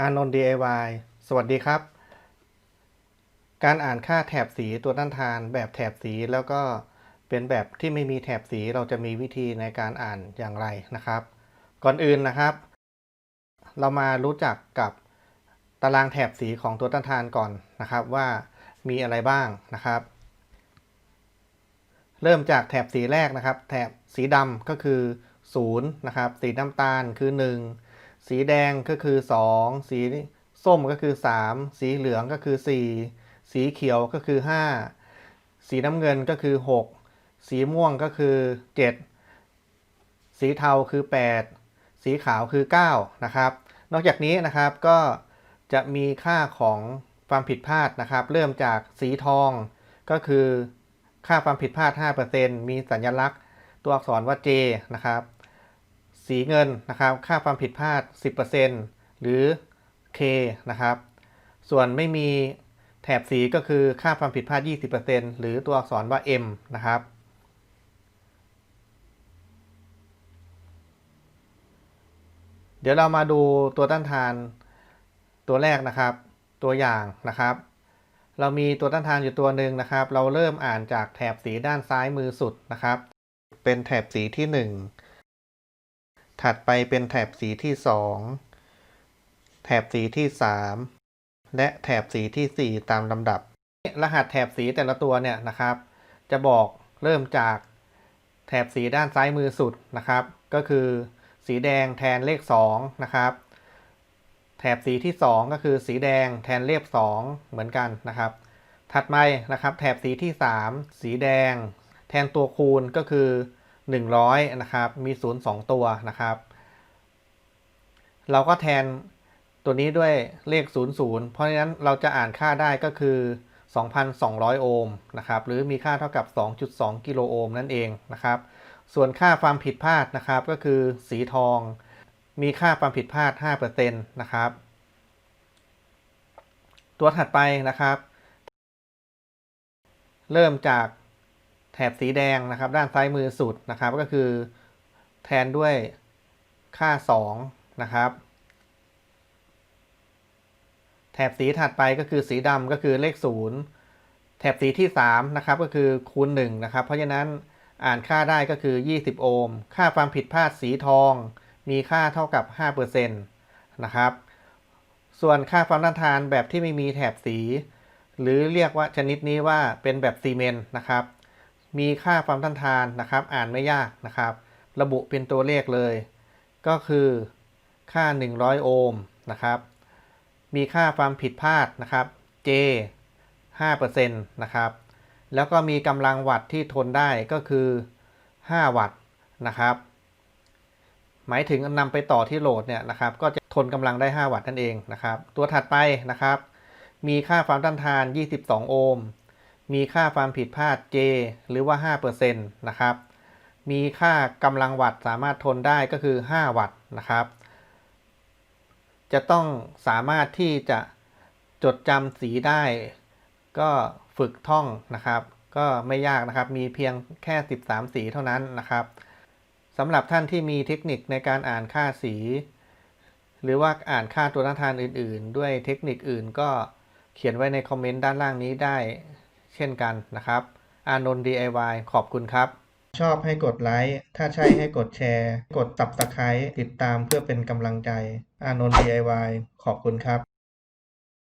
อานนท์ DIY สวัสดีครับ การอ่านค่าแถบสีตัวต้านทานแบบแถบสีแล้วก็เป็นแบบที่ไม่มีแถบสีเราจะมีวิธีในการอ่านอย่างไรนะครับ ก่อนอื่นนะครับ เรามารู้จักกับตารางแถบสีของตัวต้านทานก่อนนะครับว่ามีอะไรบ้างนะครับ เริ่มจากแถบสีแรกนะครับ แถบสีดำก็คือ0นะครับ สีน้ำตาลคือ 1 สีแดงก็คือ 2 สีส้มก็คือ 3 สีเหลืองก็คือ 4 สีเขียวก็คือ 5 สีน้ำเงินก็คือ 6 สีม่วงก็คือ 7 สีเทาคือ 8 สีขาวคือ 9 นะครับ นอกจากนี้นะครับก็จะมีค่าของความผิดพลาดนะครับ เริ่มจากสีทองก็คือค่าความผิดพลาด 5%มีสัญลักษณ์ตัวอักษรว่า J นะครับ สีเงินนะครับ ค่าความผิดพลาด 10%หรือ K นะครับ ส่วนไม่มีแถบสีก็คือค่าความผิดพลาด 20%หรือตัวอักษรว่า M นะครับ เดี๋ยวเรามาดูตัวต้านทานตัวแรกนะครับ ตัวอย่างนะครับ เรามีตัวต้านทานอยู่ตัวหนึ่งนะครับ เราเริ่มอ่านจากแถบสีด้านซ้ายมือสุดนะครับ เป็นแถบสีที่ 1 ถัดไปเป็นแถบสีที่ 2 แถบสีที่ 3 และแถบสีที่ 4 ตามลำดับ รหัสแถบสีแต่ละตัวเนี่ยนะครับ จะบอกเริ่มจากแถบสีด้านซ้ายมือสุดนะครับ ก็คือสีแดงแทนเลข2นะครับแถบสีที่ 2 ก็คือสีแดงแทนเลข2เหมือนกันนะครับ ถัดไปนะครับ แถบสีที่ 3 สีแดง แทนตัวคูณก็คือ 100 นะครับ มี 0 2 ตัวนะครับ เราก็แทนตัวนี้ด้วยเลข 00 เพราะฉะนั้นเราจะอ่านค่าได้ก็คือ 2,200 โอห์มนะครับ หรือมีค่าเท่ากับ 2.2 กิโลโอห์มนั่นเองนะครับ ส่วนค่าความผิดพลาดนะครับก็คือสีทอง มีค่าความผิดพลาด 5%นะครับ ตัวถัดไปนะครับ เริ่มจาก บสีแดงนะครับ ด้านซ้ายมือสุดนะครับ ก็คือแทนด้วยค่า 2 นะครับ แถบสีถัดไปก็คือสีดำก็คือเลข 0 แถบสีที่ 3 นะครับ ก็คือคูณ1นะครับ เพราะฉะนั้นอ่านค่าได้ก็คือ 20 โอห์ม ค่าความผิดพลาดสีทอง มีค่าเท่ากับ5%นะครับ ส่วนค่าความต้านทานแบบที่ไม่มีแถบสี หรือเรียกว่าชนิดนี้ว่าเป็นแบบซีเมนต์นะครับ มีค่าความต้านทานนะครับ อ่านไม่ยากนะครับ ระบุเป็นตัวเลขเลย ก็คือค่า 100 โอห์มนะครับ มีค่าความผิดพลาดนะครับ J 5%นะครับ แล้วก็มีกำลังวัตต์ที่ทนได้ก็คือ 5 วัตต์นะครับ หมายถึงนำไปต่อที่โหลดเนี่ยนะครับ ก็จะทนกำลังได้ 5 วัตต์นั่นเองนะครับ ตัวถัดไปนะครับ มีค่าความต้านทาน 22 โอห์ม มีค่าความผิดพลาด J หรือว่า 5%นะครับ มีค่ากำลังวัตต์สามารถทนได้ก็คือ 5 วัตต์นะครับ จะต้องสามารถที่จะจดจำสีได้ ก็ฝึกท่องนะครับ ก็ไม่ยากนะครับ มีเพียงแค่ 13 สีเท่านั้นนะครับสำหรับท่านที่มีเทคนิคในการอ่านค่าสี หรือว่าอ่านค่าตัวต้าทานอื่น ๆ ด้วยเทคนิคอื่นก็เขียนไว้ในคอมเมนต์ด้านล่างนี้ได้ เช่นกันนะครับ อานนท์ DIY ขอบคุณครับ ชอบให้กดไลค์ ถ้าใช่ให้กดแชร์ กดตับตะไคร้ติดตามเพื่อเป็นกำลังใจ อานนท์ DIY ขอบคุณครับ